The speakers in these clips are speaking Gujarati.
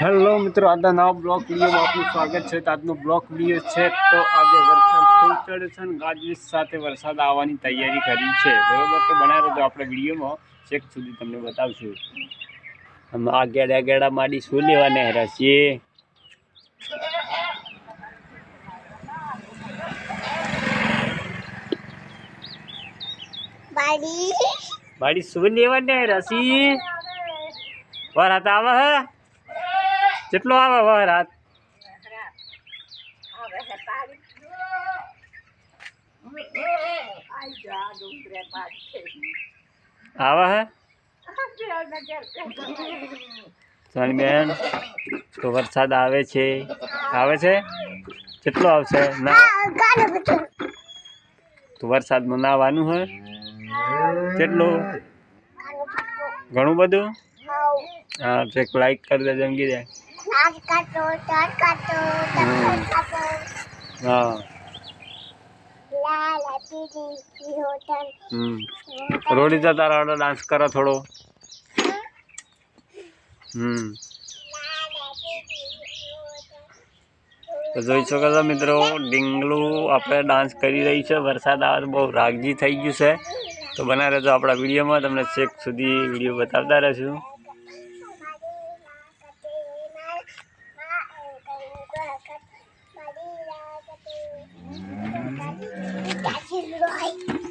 હેલો મિત્રો આજના નવા બ્લોક વિડીયોમાં આપનું સ્વાગત છે. તો આજનો બ્લોક વીડિયો છે તો આજે વરસાદ ખૂબ ચડ્યો છે અને ગાજવીજ સાથે વરસાદ આવવાની તૈયારી કરી છે. બરોબર? તો બનાવી રહેજો આપણે વિડીયોમાં છેક સુધી તમને બતાવશું. અમે આ ગેડા ગેડા માડી શું લેવાને હેરા છીએ માડી શું લેવાને રસી વરાત આવે હે? કેટલો આવે વરાત આવે હે? બેન, તો વરસાદ આવે છે. આવે છે? કેટલો આવશે? ના. તો વરસાદમાં નાવાનું હે? કેટલું? ઘણું બધું? હા એક લાઈક કરી દેજો જમગી જાય રોડી જતા તારા ડાન્સ કરો થોડો. હમ. તો જોઈ શકો છો મિત્રો ડીંગલું આપણે ડાન્સ કરી રહી છે. વરસાદ આવે તો બહુ રાગજી થઈ ગયું છે. તો બના રહેજો આપણા વિડીયોમાં. તમને છેક સુધી વીડિયો બતાવતા રહીશું.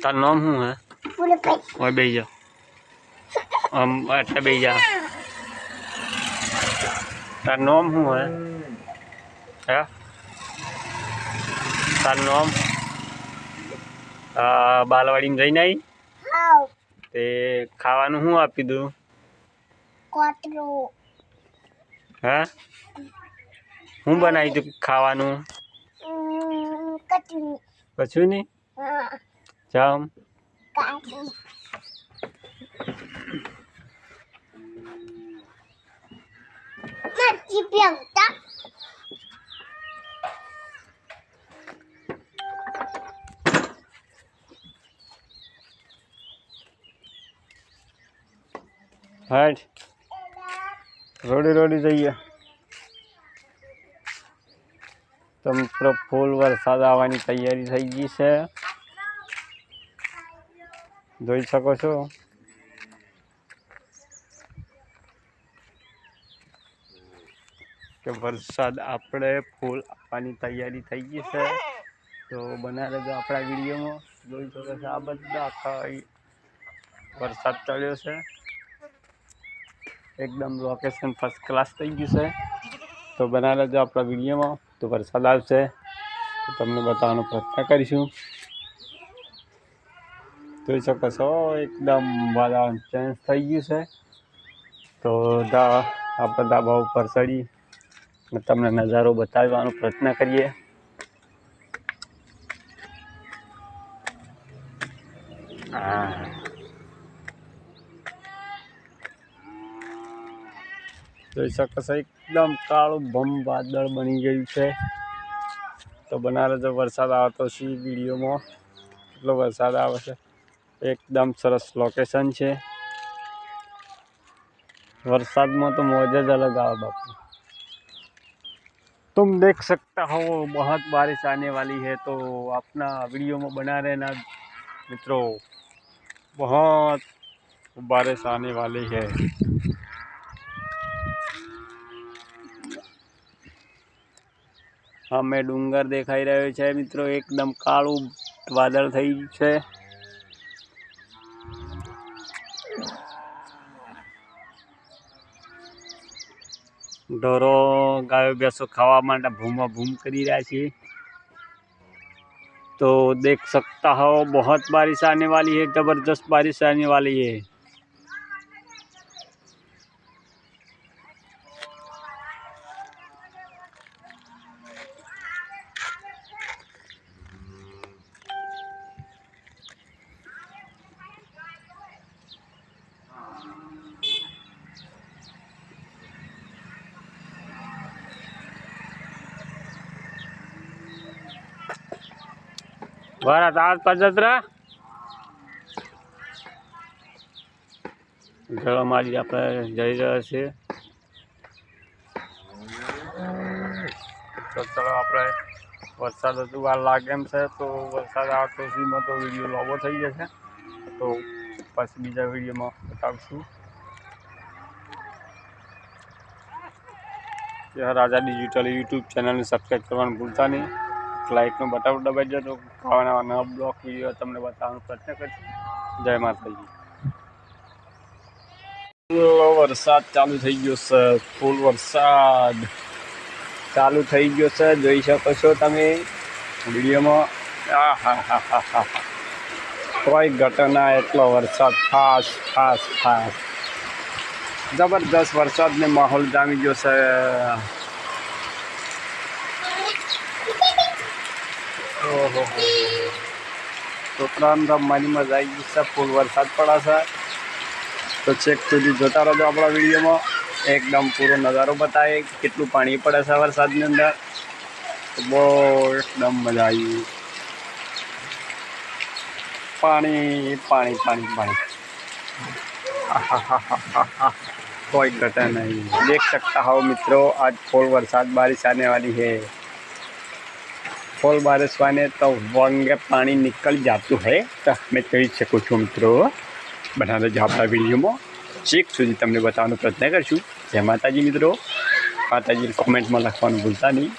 તાર નામ શું હે? ઓય બેસી જા. આમ એટલે બેસી જા. તાર નામ શું હે? હે? તાર નામ? બાલવાડીમાં જઈને આવી તે ખાવાનું શું આપી દઉં? હે? હું બનાવી દઉં ખાવાનું? કશું નહીં જામ હટ રોડી રોડી જઈએ તો મિત્રો ફૂલ વરસાદ આવવાની તૈયારી થઈ ગઈ છે જોઈ શકો છો. કે વરસાદ આપણે ફૂલ આપવાની તૈયારી થઈ ગઈ છે. તો બના રહેજો આપણા વિડીયોમાં. જોઈ શકો છો આ બધા આખા વરસાદ ચડ્યો છે. એકદમ લોકેશન ફર્સ્ટ ક્લાસ થઈ ગયું છે. તો બના રહેજો આપણા વિડીયોમાં. તો વરસાદ આવશે. તો તમને બતાવવાનો પ્રયત્ન કરીશું. જોઈ શકો છો, એકદમ વાતાવરણ ચેન્જ થઈ ગયું છે. તો દા આપણે ધાબા ઉપર ચડી તમને નજારો બતાવવાનો પ્રયત્ન કરીએ. જોઈ શકો છો, એકદમ કાળું ભમ વાદળ બની ગયું છે. તો બનારસ વરસાદ આવતો છે વિડીયોમાં. કેટલો વરસાદ આવે છે? એકદમ સરસ લોકેશન છે वरसाद तो मौज જ अलग आओ बापू तुम देख सकता हो बहुत बारिश आने वाली है तो अपना वीडियो में बना रहना मित्रों बहुत बारिश आने वाली है અમે ડુંગર દેખાઈ રહ્યો છે મિત્રો એકદમ કાળું વાદળ થઈ ગયું છે ઢોરો ગાયો ભેંસો ખાવા માટે ભૂમા ભૂમ કરી રહ્યા છે तो देख सकता हो बहुत बारिश आने वाली है ज़बरदस्त बारिश आने वाली है બરા તાર પજતરા જળમારી આપણે જઈ રહ્યા છીએ આપણે વરસાદ હજુ વાર લાગે એમ છે, તો વરસાદ આવતો સુધીમાં તો વીડિયો લાંબો થઈ જશે તો પછી બીજા વિડીયોમાં બતાવશું. રાજા ડિજિટલ યુટ્યુબ ચેનલને સબસ્ક્રાઈબ કરવાનું ભૂલતા નહીં. લાઇકનું બટન દબાઈ દો તો આવા નવા બ્લોગ વિડીયો તમને બતાવવાનો પ્રયત્ન કરીશ જય માતાજી ફૂલ વરસાદ ચાલુ થઈ ગયો છે ફૂલ વરસાદ ચાલુ થઈ ગયો છે જોઈ શકો છો તમે વિડીયોમાં આ હા હા હા હા હા કોઈ ઘટના એટલો વરસાદ ફાસ ફાસ ફાસ જબરદસ્ત વરસાદને માહોલ જામી ગયો છે ઓહો છોકરાને રમવાની મજા આવી ગઈ છે ફૂલ વરસાદ પડે છે તો ચેક સુધી જોતા રહેજો આપણા વિડીયોમાં એકદમ પૂરો નજારો બતાવે કેટલું પાણી પડે છે વરસાદની અંદર તો બહુ એકદમ મજા આવી પાણી પાણી પાણી પાણી आहाहाहा, कोई घटा नहीं देख सकता हो मित्रों आज फुल बरसात बारिश आने वाली है ફૂલ બારિશ હોય ને તો વંગે પાણી નીકળી જતું હોય તો તમે કહી શકો છો મિત્રો બનાવતા જ આપણા વિડીયોમાં છેક સુધી તમને બતાવવાનો પ્રયત્ન કરશું જય માતાજી મિત્રો માતાજી કોમેન્ટમાં લખવાનું ભૂલતા નહીં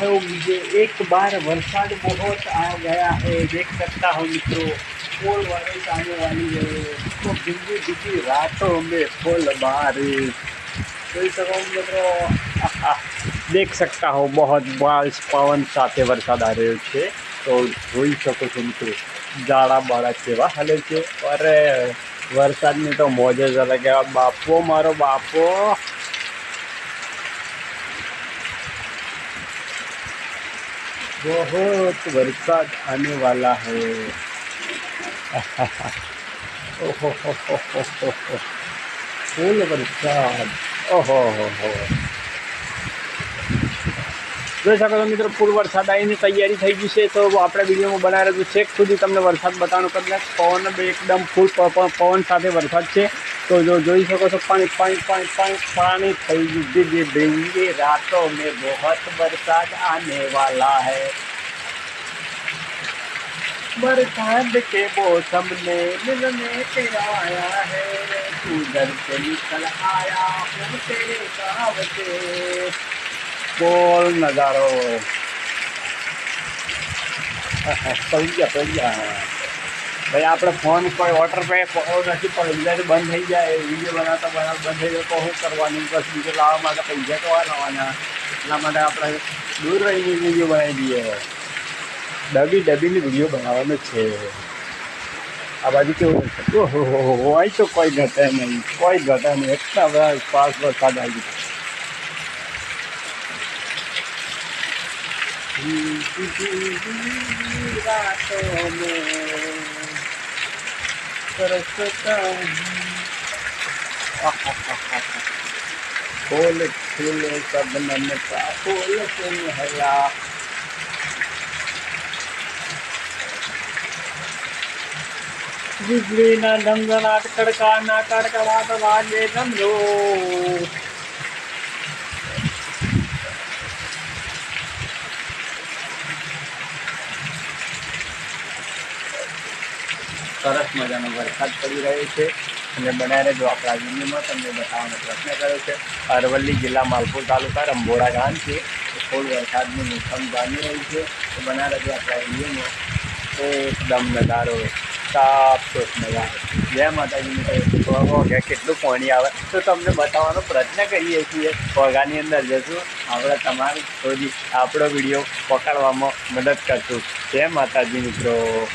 हो मुझे एक बार वरसाद बहुत आ गया है देख सकता हूँ मित्रों फुल बारिश आने वाली है तो बिंदी बिंदी रातों में फुल बारिश જોઈ શકો મિત્રો આહા, દેખ सकता हो बहुत बारिश પવન સાથે વરસાદ આ રહ્યો છે તો જોઈ શકો છો મિત્રો જાડા બાળા કેવા હાલે છે અરે વરસાદની તો મોજ જ અલગ છે. બાપો મારો બાપો बहुत बरसात आने वाला है फूल वर्षाद मित्र फूल वरसाद आई तैयारी थी गई है तो आप वीडियो में बना रहे थे सुधी तक वरसाद बता पवन एकदम फूल पवन साथ वरसाद है तो जो जी सको पानी पानी पानी पानी पानी थी गई रातों में बहुत वरसाद आने वाला है बरसात के मौसम में मिलने तेरा आया है तू घर से निकल आया हूँ तेरे गाँव से बोल नजारो પડી ગયા પડી ગયા ભાઈ આપણે ફોન કોઈ વોટર પે નથી પણ બીજા બંધ થઈ જાય વિડીયો બનાવતા બનાવતા બંધ થઈ જાય તો શું કરવાનું બસ બીજો લાવવા માટે પૈસા તો લાવવાના એટલા માટે આપણે દૂર રહીને વિડીયો બનાવી દઈએ ડબી ડબીની વિડીયો બનાવવાનો છે આ બાજુ કેવું ઓહો હોય તો કોઈ ઘટે નહીં કોઈ ઘટે નહીં એટલા બધા પાસ વરસાદ આવી ગયો ફૂલ ફૂલ સબન ફૂલ ફૂલ હયા વીજળીના ધમધમાટ કડકાના કડકડાટ વાગે ધમરો સરસ મજાનો વરસાદ પડી રહ્યો છે અને બનારે જો આપણા વિડીયોમાં તમને બતાવવાનો પ્રયત્ન કર્યો છે, અરવલ્લી જિલ્લા માલપુર તાલુકા રંભોડા ગામ છે ફૂલ વરસાદનું મોસમ જામી રહ્યું છે. તો બનાવી રહેજો આપણા વિડીયોમાં તો એકદમ નજારો સાફ સુથ જય માતાજીની કહે કેટલું પાણી આવે. તો તમને બતાવવાનો પ્રયત્ન કરીએ છીએ. વગાની અંદર જશું. આપણે તમારી થોડી આપણો વીડિયો પકડવામાં મદદ કરશું. જય માતાજી મિત્રો.